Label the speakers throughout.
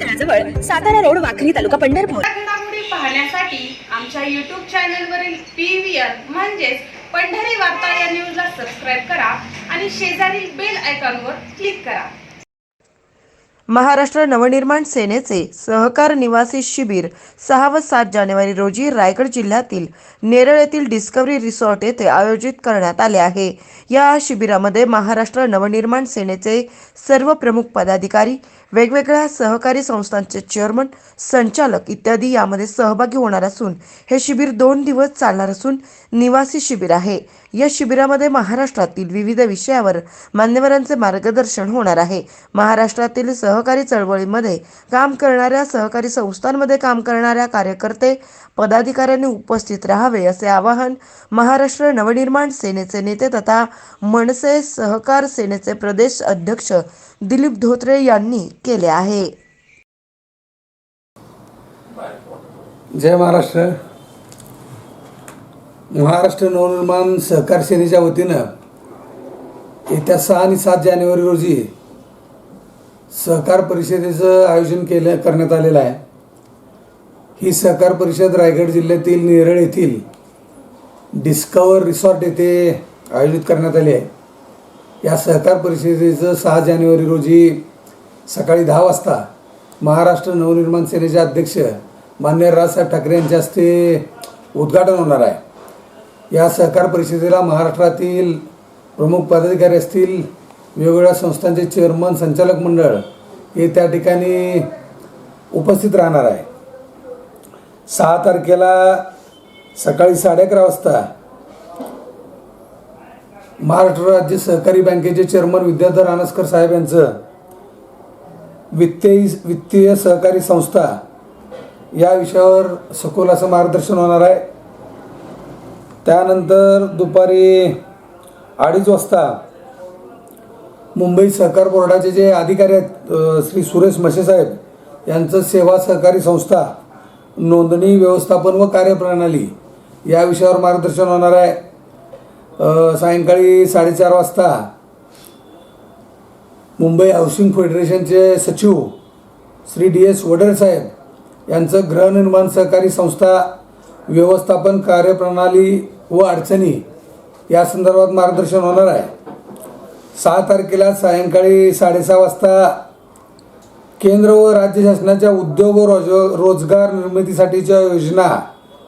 Speaker 1: तळाजवळ Satara road Wakhari taluka Pandharpur.
Speaker 2: पाहण्यासाठी आमच्या YouTube चॅनलवरील पी व्ही आर म्हणजेच पंढरी वार्ता या न्यूजला सबस्क्राईब करा आणि शेजारील बेल आयकॉनवर क्लिक करा.
Speaker 3: महाराष्ट्र नवनिर्माण सेनेचे सहकार निवासी शिबिर सहा व सात जानेवारी रोजी रायगड जिल्ह्यातील नेरळ येथील डिस्कवरी रिसॉर्ट येथे आयोजित करण्यात आले आहे. या शिबिरामध्ये महाराष्ट्र नवनिर्माण सेनेचे सर्व प्रमुख पदाधिकारी वेगवेगळ्या सहकारी संस्थांचे चेअरमन संचालक इत्यादी यामध्ये सहभागी होणार असून हे शिबिर दोन दिवस चालणार असून निवासी शिबिर आहे. या शिबिरामध्ये महाराष्ट्रातील विविध विषयावर मान्यवरांचे मार्गदर्शन होणार आहे. महाराष्ट्रातील सहकारी चळवळीमध्ये काम करणाऱ्या सहकारी संस्थांमध्ये काम करणाऱ्या कार्यकर्ते पदाधिकाऱ्यांनी उपस्थित राहावे असे आवाहन महाराष्ट्र नवनिर्माण सेनेचे नेते तथा मनसे सहकार सेनेचे प्रदेश अध्यक्ष दिलीप धोत्रे यांनी केले आहे.
Speaker 4: जय महाराष्ट्र. महाराष्ट्र नवनिर्माण सहकार सेनेच्या वतीनं येत्या सहा आणि सात जानेवारी रोजी सहकार परिषदेचं आयोजन केलं करण्यात आलेलं आहे. ही सहकार परिषद रायगड जिल्ह्यातील नेरळ येथील डिस्कवर रिसॉर्ट येथे आयोजित करण्यात आली आहे. या सहकार परिषदेचं सहा जानेवारी रोजी सकाळी दहा वाजता महाराष्ट्र नवनिर्माण सेनेचे अध्यक्ष मान्य राजसाहेब ठाकरे यांच्या हस्ते उद्घाटन होणार आहे. या सहकार परिषदेला महाराष्ट्रातील प्रमुख पदाधिकारी असतील वेगवेगळ्या संस्थांचे चेअरमन संचालक मंडळ हे त्या ठिकाणी उपस्थित राहणार आहे. सहा तारखेला सकाळी साडे अकरा वाजता महाराष्ट्र राज्य सहकारी बँकेचे चेअरमन विद्याधर आनस्कर साहेब यांचं वित्तीय वित्तीय सहकारी संस्था या विषयावर सखोल असं मार्गदर्शन होणार आहे. त्यानंतर दुपारी अडीच वाजता मुंबई सहकार बोर्डाचे जे अधिकारी आहेत श्री सुरेश म्हशेसाहेब साहेब यांचं सेवा सहकारी संस्था नोंदणी व्यवस्थापन व कार्यप्रणाली या विषयावर मार्गदर्शन होणार आहे. सायंकाळी साडेचार वाजता मुंबई हाऊसिंग फेडरेशनचे सचिव श्री डी एस वडरसाहेब यांचं गृहनिर्माण सहकारी संस्था व्यवस्थापन कार्यप्रणाली व अडचणी या संदर्भात मार्गदर्शन होणार आहे. सहा तारखेला सायंकाळी साडेसहा वाजता केंद्र व राज्य शासनाच्या उद्योग व रोज रोजगार निर्मितीसाठीच्या योजना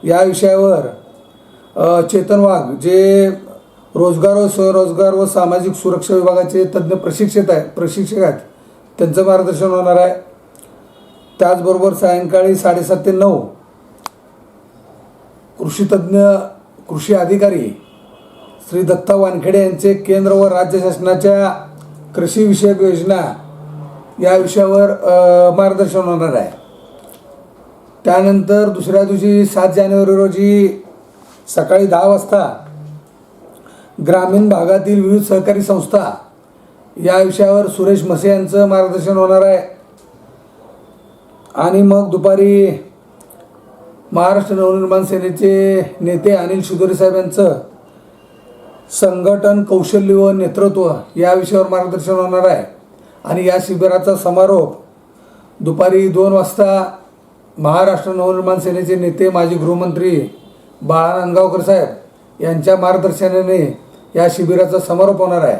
Speaker 4: या विषयावर चेतन वाघ जे रोजगार व स्वरोजगार व सामाजिक सुरक्षा विभागाचे तज्ज्ञ प्रशिक्षित आहेत प्रशिक्षक आहेत. त्यांचं मार्गदर्शन होणार आहे. त्याचबरोबर सायंकाळी साडेसात ते नऊ कृषीतज्ञ कृषी अधिकारी श्री दत्ता वानखेडे यांचे केंद्र व राज्य शासनाच्या कृषीविषयक योजना या विषयावर मार्गदर्शन होणार आहे. त्यानंतर दुसऱ्या दिवशी सात जानेवारी रोजी सकाळी दहा वाजता ग्रामीण भागातील विविध सहकारी संस्था या विषयावर सुरेश मसे यांचं मार्गदर्शन होणार आहे. आणि मग दुपारी महाराष्ट्र नवनिर्माण सेनेचे नेते अनिल शिदोरे साहेब यांचं संघटन कौशल्य व नेतृत्व या विषयावर मार्गदर्शन होणार आहे. आणि या शिबिराचा समारोप दुपारी दोन वाजता महाराष्ट्र नवनिर्माण सेनेचे नेते माजी गृहमंत्री बाळा नांदगावकर साहेब यांच्या मार्गदर्शनाने या शिबिराचा समारोप होणार आहे.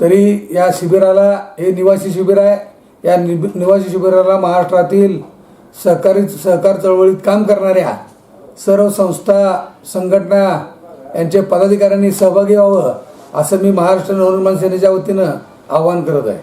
Speaker 4: तरी या शिबिराला हे निवासी शिबिर आहे. या निवासी शिबिराला महाराष्ट्रातील सहकारी सहकार चळवळीत काम करणाऱ्या सर्व संस्था संघटना यांचे पदाधिकाऱ्यांनी सहभागी व्हावं असं मी महाराष्ट्र नवनिर्माण सेनेच्या वतीनं आवाहन करत आहे.